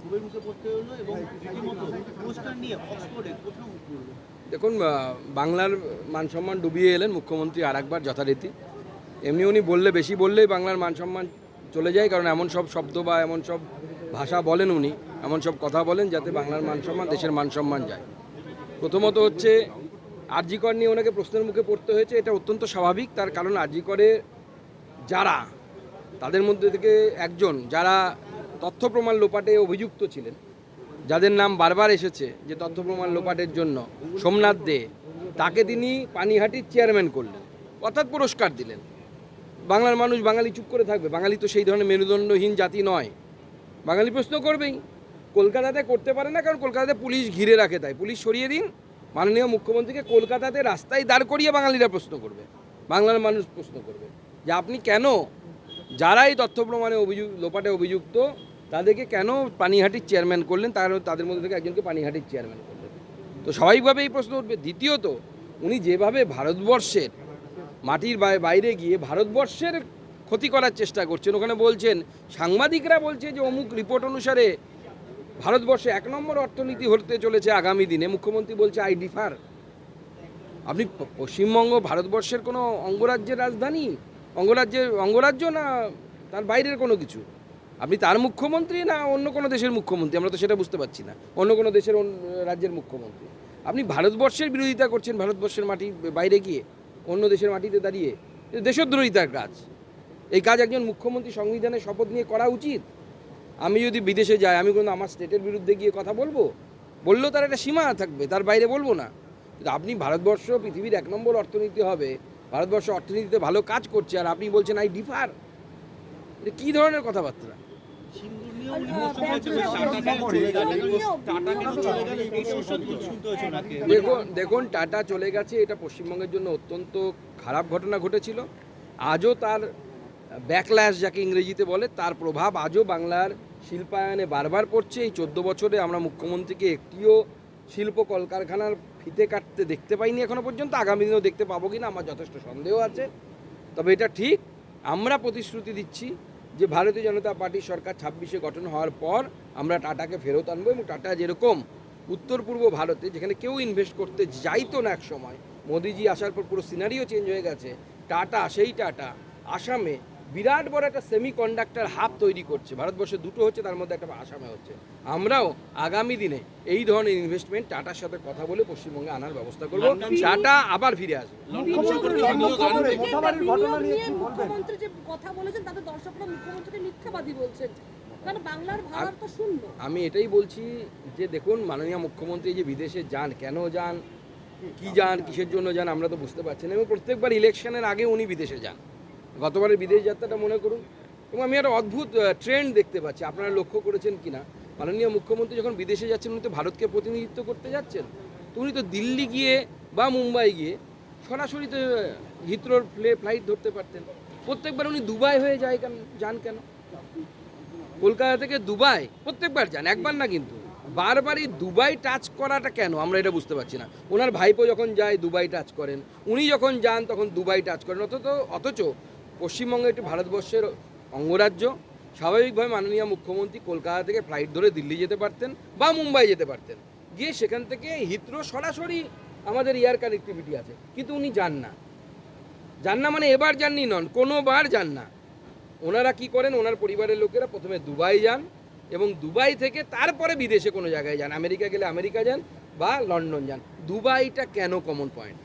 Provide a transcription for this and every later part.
ক্ষোভের মুখে পড়তে হলো এবং রীতিমতো পোস্টার নিয়ে অক্সফোর্ডে দেখুন বাংলার মান সম্মান ডুবিয়ে এলেন মুখ্যমন্ত্রী আর একবার যথারীতি। এমনি উনি বললে, বেশি বললেই বাংলার মান সম্মান চলে যায়, কারণ এমন সব শব্দ বা এমন সব ভাষা বলেন উনি, এমন সব কথা বলেন যাতে বাংলার মান সম্মান দেশের মান সম্মান যায়। প্রথমত হচ্ছে, আরজিকর নিয়ে ওনাকে প্রশ্নের মুখে পড়তে হয়েছে, এটা অত্যন্ত স্বাভাবিক। তার কারণ আরজিকরে যারা, তাদের মধ্যে থেকে একজন যারা তথ্য প্রমাণ লোপাটে অভিযুক্ত ছিলেন, যাদের নাম বারবার এসেছে যে তথ্য প্রমাণ লোপাটের জন্য। সোমনাথ দে, তাকে তিনি পানিহাটির চেয়ারম্যান করলেন, অর্থাৎ পুরস্কার দিলেন। বাংলার মানুষ বাঙালি চুপ করে থাকবে, বাঙালি তো সেই ধরনের মেরুদণ্ডহীন জাতি নয়। বাঙালি প্রশ্ন করবেই, কলকাতাতে করতে পারে না, কারণ কলকাতাতে পুলিশ ঘিরে রাখে তাই। পুলিশ সরিয়ে দিন, মাননীয় মুখ্যমন্ত্রীকে কলকাতাতে রাস্তায় দাঁড় করিয়ে বাঙালিরা প্রশ্ন করবে, বাংলার মানুষ প্রশ্ন করবে যে আপনি কেন যারাই তথ্য প্রমাণে অভিযুক্ত, লোপাটে অভিযুক্ত তাদেরকে কেন পানিহাটির চেয়ারম্যান করলেন? তার তাদের মধ্যে থেকে একজনকে পানিহাটির চেয়ারম্যান করলেন। তো স্বাভাবিকভাবে এই প্রশ্ন উঠবে। দ্বিতীয়ত, উনি যেভাবে ভারতবর্ষের মাটির বাইরে গিয়ে ভারতবর্ষের ক্ষতি করার চেষ্টা করছেন, ওখানে বলছেন, সাংবাদিকরা বলছে যে অমুক রিপোর্ট অনুসারে ভারতবর্ষে এক নম্বর অর্থনীতি হতে চলেছে আগামী দিনে। মুখ্যমন্ত্রী বলছে আই ডিফার আপনি পশ্চিমবঙ্গ ভারতবর্ষের কোনো অঙ্গরাজ্যের রাজধানী? অঙ্গরাজ্যের অঙ্গরাজ্য না তার বাইরের কোনো কিছু? আপনি তার মুখ্যমন্ত্রী না অন্য কোনো দেশের মুখ্যমন্ত্রী? আমরা তো সেটা বুঝতে পারছি না। অন্য কোনো দেশের রাজ্যের মুখ্যমন্ত্রী। আপনি ভারতবর্ষের বিরোধিতা করছেন, ভারতবর্ষের মাটি বাইরে গিয়ে, অন্য দেশের মাটিতে দাঁড়িয়ে। দেশদ্রোহিতার কাজ। এই কাজ একজন মুখ্যমন্ত্রী সংবিধানের শপথ নিয়ে করা উচিত। আমি যদি বিদেশে যাই, আমি কোনো আমার স্টেটের বিরুদ্ধে গিয়ে কথা বলব? বললেও তার একটা সীমা থাকবে, তার বাইরে বলব না। কিন্তু আপনি ভারতবর্ষ পৃথিবীর এক নম্বর অর্থনীতি হবে, ভারতবর্ষ অর্থনীতিতে ভালো কাজ করছে, আর আপনি বলছেন আই ডিফার এটা কী ধরনের কথাবার্তা? দেখুন দেখুন, টাটা চলে গেছে। এটা পশ্চিমবঙ্গের জন্য অত্যন্ত খারাপ ঘটনা ঘটেছিল। আজও তার ব্যাকল্যাশ যাকে ইংরেজিতে বলে, তার প্রভাব আজও বাংলার শিল্পায়নে বারবার পড়ছে। এই চোদ্দ বছরে আমরা মুখ্যমন্ত্রীকে একটিও শিল্প কলকারখানার ফিতে কাটতে দেখতে পাইনি এখনও পর্যন্ত। আগামী দিনেও দেখতে পাবো কিনা আমার যথেষ্ট সন্দেহ আছে। তবে এটা ঠিক, আমরা প্রতিশ্রুতি দিচ্ছি যে ভারতীয় জনতা পার্টির সরকার ছাব্বিশে গঠন হওয়ার পর আমরা টাটাকে ফেরত আনব এবং টাটা যেরকম উত্তর পূর্ব ভারতে, যেখানে কেউ ইনভেস্ট করতে যাইতো না এক সময় মোদিজি আসার পর পুরো সিনারিও চেঞ্জ হয়ে গেছে, টাটা, সেই টাটা, আসামে বিরাট বড় একটা সেমি কন্ডাক্টর হাব তৈরি করছে ভারতবর্ষে দুটো হচ্ছে তার মধ্যে একটা আসামে হচ্ছে আমরাও আগামী দিনে এই ধরনের ইনভেস্টমেন্ট টাটার সাথে কথা বলে পশ্চিমবঙ্গে আনার ব্যবস্থা করব টাটা আবার ফিরে আসবে মুখ্যমন্ত্রী যে কথা বলেছেন তাতে দর্শকরা মুখ্যমন্ত্রীকে মিথ্যাবাদী বলছেন কারণ বাংলার ভাড়ার তো শূন্য আমি এটাই বলছি যে দেখুন মাননীয় মুখ্যমন্ত্রী যে বিদেশে যান কেন যান কি যান কিসের জন্য যান আমরা তো বুঝতে পারছি না এবং প্রত্যেকবার ইলেকশনের আগে উনি বিদেশে যান গতবারের বিদেশ যাত্রাটা মনে করুন। এবং আমি একটা অদ্ভুত ট্রেন্ড দেখতে পাচ্ছি। আপনারা লক্ষ্য করেছেন কিনা? মাননীয় মুখ্যমন্ত্রী যখন বিদেশে যাচ্ছেন, উনি তো ভারতকে প্রতিনিধিত্ব করতে যাচ্ছেন। তো উনি তো দিল্লি গিয়ে বা মুম্বাই গিয়ে সরাসরি তো হিথ্রোর প্লে ফ্লাইট ধরতে পারতেন। প্রত্যেকবার উনি দুবাই হয়ে যায় কেন, যান কেন? কলকাতা থেকে দুবাই, প্রত্যেকবার যান, একবার না কিন্তু। বারবারই দুবাই টাচ করাটা কেন? আমরা এটা বুঝতে পারছি না। ওনার ভাইপো যখন যায়, দুবাই টাচ করেন। উনি যখন যান, তখন দুবাই টাচ করেন। অথচ অথচ পশ্চিমবঙ্গ একটি ভারতবর্ষের অঙ্গরাজ্য, স্বাভাবিকভাবে মাননীয় মুখ্যমন্ত্রী কলকাতা থেকে ফ্লাইট ধরে দিল্লি যেতে পারতেন বা মুম্বাই যেতে পারতেন। গিয়ে সেখান থেকে হিত্রো সরাসরি আমাদের এয়ার কানেক্টিভিটি আছে। কিন্তু উনি যান না। যান না মানে এবার যাননি নন, কোনোবার যান না। ওনারা কি করেন? ওনার পরিবারের লোকেরা প্রথমে দুবাই যান এবং দুবাই থেকে তারপরে বিদেশে কোনো জায়গায় যান। আমেরিকা গেলে আমেরিকা যান বা লন্ডন যান। দুবাইটা কেন কমন পয়েন্ট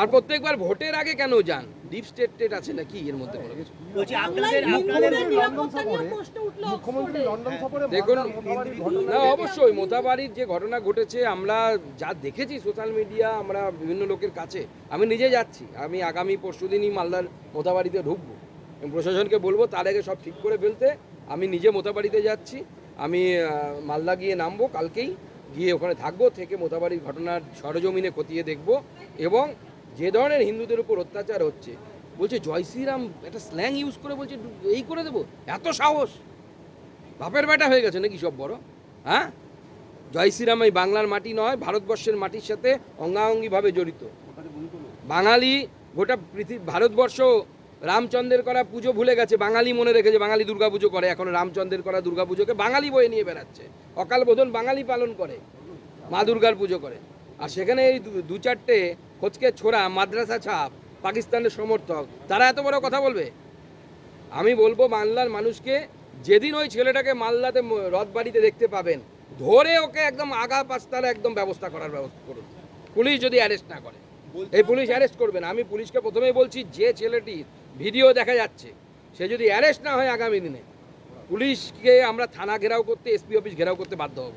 আর প্রত্যেকবার ভোটের আগে কেন যান? ডিপ স্টেট টেট আছে নাকি? এর মধ্যে কোনো কিছু? সফরে দেখুন না অবশ্যই মোতাবাড়ির যে ঘটনা ঘটেছে আমরা যা দেখেছি সোশ্যাল মিডিয়া আমরা বিভিন্ন লোকের কাছে আমি নিজে যাচ্ছি আমি আগামী পরশু দিনই মালদার মোতাবাড়িতে ঢুকবো। এবং প্রশাসনকে বলব তার আগে সব ঠিক করে ফেলতে আমি নিজে মোতাবাড়িতে যাচ্ছি আমি মালদা গিয়ে নামবো কালকেই গিয়ে ওখানে থাকব, থেকে মোতাবাড়ির ঘটনার সরজমিনে খতিয়ে দেখব এবং যে ধরনের হিন্দুদের উপর অত্যাচার হচ্ছে, বলছে জয় শ্রীরাম একটা স্ল্যাং ইউজ করে বলছে এই করে দেবো? এত সাহস! বাপের বেটা হয়ে গেছে নাকি সব বড়? হ্যাঁ? জয় শ্রীরাম এই বাংলার মাটি নয়, ভারতবর্ষের মাটির সাথে অঙ্গাঙ্গিভাবে জড়িত। বাঙালি গোটা পৃথিবী ভারতবর্ষ রামচন্দ্রের করা পুজো ভুলে গেছে বাঙালি মনে রেখেছে বাঙালি দুর্গা পুজো করে। এখন রামচন্দ্রের করা দুর্গা পুজোকে বাঙালি বয়ে নিয়ে বেড়াচ্ছে। অকাল বোধন বাঙালি পালন করে মা দুর্গার পুজো করে। আর সেখানে এই দু- চারটে খোঁজকে ছোড়া মাদ্রাসা ছাপ পাকিস্তানের সমর্থক তারা এত বড় কথা বলবে? আমি বলব বাংলার মানুষকে যেদিন ওই ছেলেটাকে মালদাতে রথবাড়িতে দেখতে পাবেন ধরে ওকে একদম আগা পাস্তার একদম ব্যবস্থা করার ব্যবস্থা করুন। পুলিশ যদি অ্যারেস্ট না করে। এই পুলিশ অ্যারেস্ট করবে না আমি পুলিশকে প্রথমেই বলছি যে ছেলেটির ভিডিও দেখা যাচ্ছে। সে যদি অ্যারেস্ট না হয় আগামী দিনে পুলিশকে আমরা থানা ঘেরাও করতে এসপি অফিস ঘেরাও করতে বাধ্য হব।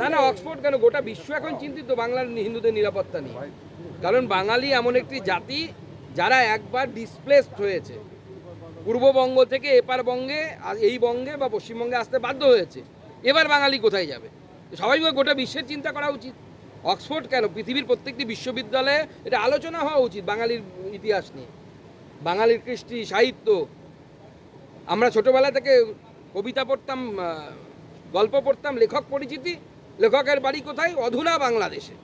না না অক্সফোর্ড কেন? গোটা বিশ্ব এখন চিন্তিত বাংলার হিন্দুদের নিরাপত্তা নিয়ে। কারণ বাঙালি এমন একটি জাতি যারা একবার ডিসপ্লেসড হয়েছে। পূর্ববঙ্গ থেকে এপার বঙ্গে আর এই বঙ্গে বা পশ্চিমবঙ্গে আসতে বাধ্য হয়েছে। এবার বাঙালি কোথায় যাবে? স্বাভাবিকভাবে গোটা বিশ্বের চিন্তা করা উচিত। অক্সফোর্ড কেন? পৃথিবীর প্রত্যেকটি বিশ্ববিদ্যালয়ে এটা আলোচনা হওয়া উচিত বাঙালির ইতিহাস নিয়ে। বাঙালির কৃষ্টি, সাহিত্য। আমরা ছোটোবেলা থেকে কবিতা পড়তাম গল্প পড়তাম, লেখক পরিচিতি, লেখকের বাড়ি কোথায়? অধুনা বাংলাদেশে।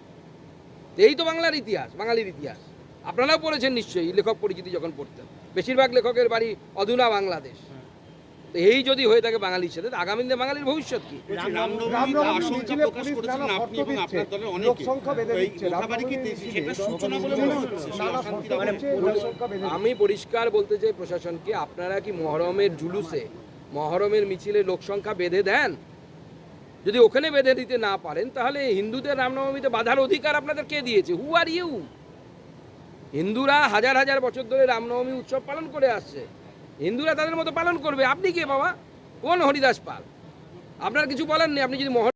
এই তো বাংলার ইতিহাস, বাঙালির ইতিহাস। আপনারাও পড়েছেন নিশ্চয়ই লেখক পরিচিতি যখন পড়তেন। বেশিরভাগ লেখকের বাড়ি অধুনা বাংলাদেশ। এই যদি হয়ে থাকে বাঙালির সাথে আগামী দিনে বাঙালির ভবিষ্যৎ কি। আমি পরিষ্কার বলতে চাই প্রশাসনকে আপনারা কি মহরমের জুলুসে মহরমের মিছিলে লোক সংখ্যা বেঁধে দেন? যদি ওখানে বেঁধে দিতে না পারেন তাহলে হিন্দুদের রামনবমীতে বাধার অধিকার আপনাদের কে দিয়েছে? হু আর ইউ হিন্দুরা হাজার হাজার বছর ধরে রামনবমী উৎসব পালন করে আসছে। হিন্দুরা তাদের মতো পালন করবে। আপনি কে বাবা? কোন হরিদাস পাল? আপনার কিছু বলার নেই আপনি যদি মহর